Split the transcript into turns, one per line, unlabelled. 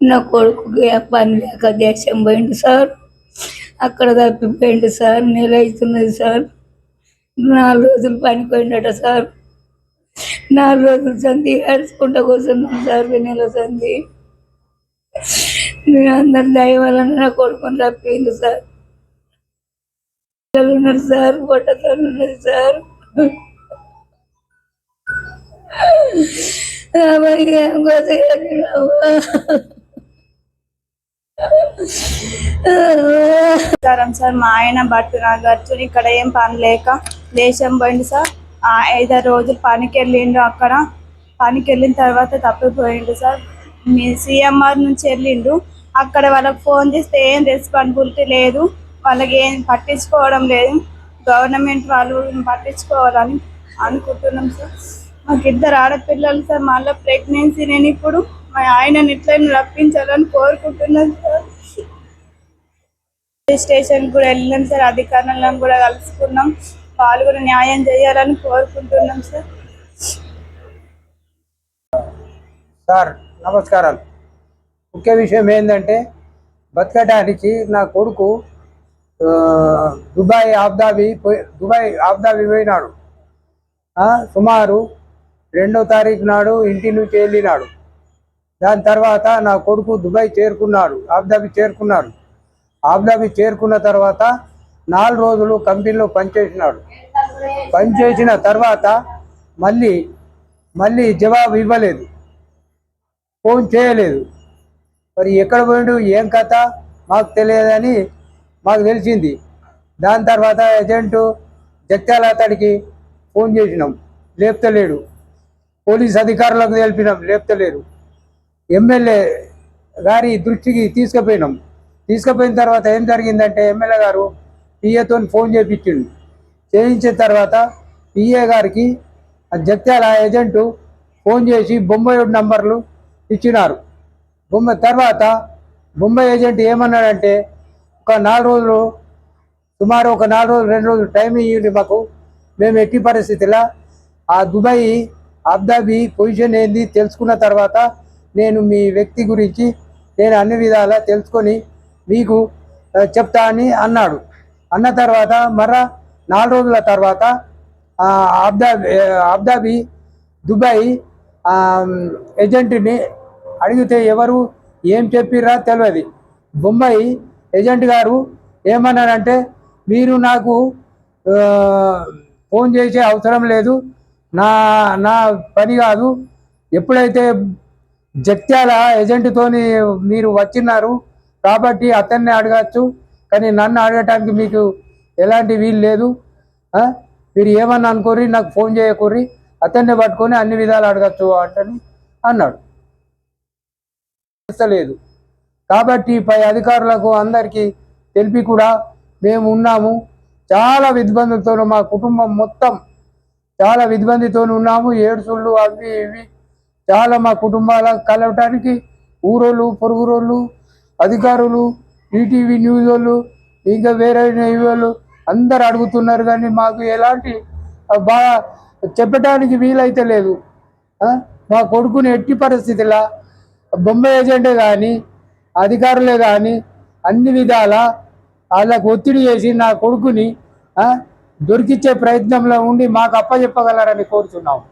నా కొడుకుకి ఆ పని లేక దేశం పోయింది సార్. అక్కడ తప్పిపోయింది సార్. నెల అవుతున్నది సార్. నాలుగు రోజులు పనికి పోయిండట సార్. నాలుగు రోజులు సంధి ఏడ్చుకుంటా కూర్చున్నాం సార్. నెల సంధి. మీ అందరి దయ వలన నా కొడుకుని తప్పింది సార్. పిల్లలు ఉన్నారు సార్. పొట్టతో ఉన్నది సార్. అమ్మాయి
సరం సార్. మా ఆయన బట్టు నా ఇక్కడ ఏం పని లేక దేశం పోయిండు సార్. ఐదారు రోజులు పనికి వెళ్ళిండు అక్కడ. పనికి వెళ్ళిన తర్వాత తప్పిపోయిండు సార్. మీ సిఎంఆర్ నుంచి వెళ్ళిండు. అక్కడ వాళ్ళకి ఫోన్ చేస్తే ఏం రెస్పాన్సిబిలిటీ లేదు. వాళ్ళకి ఏం పట్టించుకోవడం లేదు. గవర్నమెంట్ వాళ్ళు పట్టించుకోవాలని అనుకుంటున్నాం సార్. మాకు ఇద్దరు ఆడపిల్లలు సార్ మళ్ళీ ప్రెగ్నెన్సీ నేను ఇప్పుడు మా ఆయనని ఇట్లా రప్పించాలని కోరుకుంటున్నాను సార్. పోలీస్ స్టేషన్ కూడా వెళ్ళినాం సార్ అధికారులను కూడా కలుసుకున్నాం. వాళ్ళు కూడా న్యాయం చేయాలని కోరుకుంటున్నాం సార్.
సార్ నమస్కారాలు. ముఖ్య విషయం ఏంటంటే బతకడానికి నా కొడుకు దుబాయ్ ఆబ్దాబి పోయి దుబాయ్ ఆబ్దాబి పోయినాడు. సుమారు రెండో తారీఖు నాడు ఇంటి నుంచి వెళ్ళినాడు. దాని తర్వాత నా కొడుకు దుబాయ్ చేరుకున్నాడు ఆబుదాబి చేరుకున్నాడు. ఆబుదాబి చేరుకున్న తర్వాత నాలుగు రోజులు కంపెనీలో పనిచేసినాడు. పనిచేసిన తర్వాత మళ్ళీ మళ్ళీ జవాబు ఇవ్వలేదు. ఫోన్ చేయలేదు. మరి ఎక్కడ పోయిండు ఏం కథ మాకు తెలియదని మాకు తెలిసింది. దాని తర్వాత ఏజెంటు జగ్త్యాల అతడికి ఫోన్ చేసినాం. లేపుతలేడు. పోలీస్ అధికారులకు తెలిపినాం లేపుతలేరు. ఎమ్మెల్యే గారి దృష్టికి తీసుకుపోయినాం. తీసుకుపోయిన తర్వాత ఏం జరిగిందంటే ఎమ్మెల్యే గారు పిఏతో ఫోన్ చేయించిండు చేయించిన తర్వాత పిఏ గారికి ఆ జగ్త్యాల ఏజెంటు ఫోన్ చేసి బొంబాయి నంబర్లు ఇచ్చినారు. బొమ్మ తర్వాత బొంబాయి ఏజెంట్ ఏమన్నాడంటే ఒక నాలుగు రోజులు సుమారు ఒక నాలుగు రోజులు రెండు రోజులు టైం ఇవ్వండి మాకు. మేము ఎట్టి పరిస్థితిలో ఆ దుబాయ్ అబ్దాబి పొజిషన్ ఏంది తెలుసుకున్న తర్వాత నేను మీ వ్యక్తి గురించి నేను అన్ని విధాలా తెలుసుకొని మీకు చెప్తా అని అన్నాడు. అన్న తర్వాత మరా నాలుగు రోజుల తర్వాత అబ్దాబి అబ్దాబి దుబాయ్ ఏజెంట్ని అడిగితే ఎవరు ఏం చెప్పిర్రా తెలియదు. బొంబాయి ఏజెంట్ గారు ఏమన్నారంటే మీరు నాకు ఫోన్ చేసే అవసరం లేదు నా నా పని కాదు. ఎప్పుడైతే జగ్త్యాల ఏజెంట్తోని మీరు వచ్చినారు కాబట్టి అతన్ని అడగచ్చు. కానీ నన్ను అడగటానికి మీకు ఎలాంటి వీలు లేదు. మీరు ఏమన్నా అనుకోరి నాకు ఫోన్ చేయకూర్రి అతన్ని పట్టుకొని అన్ని విధాలు అడగచ్చు అంటని అన్నాడు. లేదు. కాబట్టి పై అధికారులకు అందరికీ తెలిపి కూడా మేము ఉన్నాము. చాలా విద్బందులతో మా కుటుంబం మొత్తం చాలా విద్బందితో ఉన్నాము ఏడుసుళ్ళు అవి ఇవి. చాలా మా కుటుంబాల కలవటానికి ఊరోళ్ళు పొరుగురోళ్ళు అధికారులు ఈటీవీ న్యూస్ వాళ్ళు ఇంకా వేరే వాళ్ళు అందరు అడుగుతున్నారు కానీ మాకు ఎలాంటి బాగా చెప్పడానికి వీలైతే లేదు. మా కొడుకుని ఎట్టి పరిస్థితిలా బొంబాయి ఏజెంటే కానీ అధికారులే కానీ అన్ని విధాల వాళ్ళకు ఒత్తిడి చేసి నా కొడుకుని దొరికిచ్చే ప్రయత్నంలో ఉండి మాకు అప్పచెప్పగలరని కోరుతున్నాము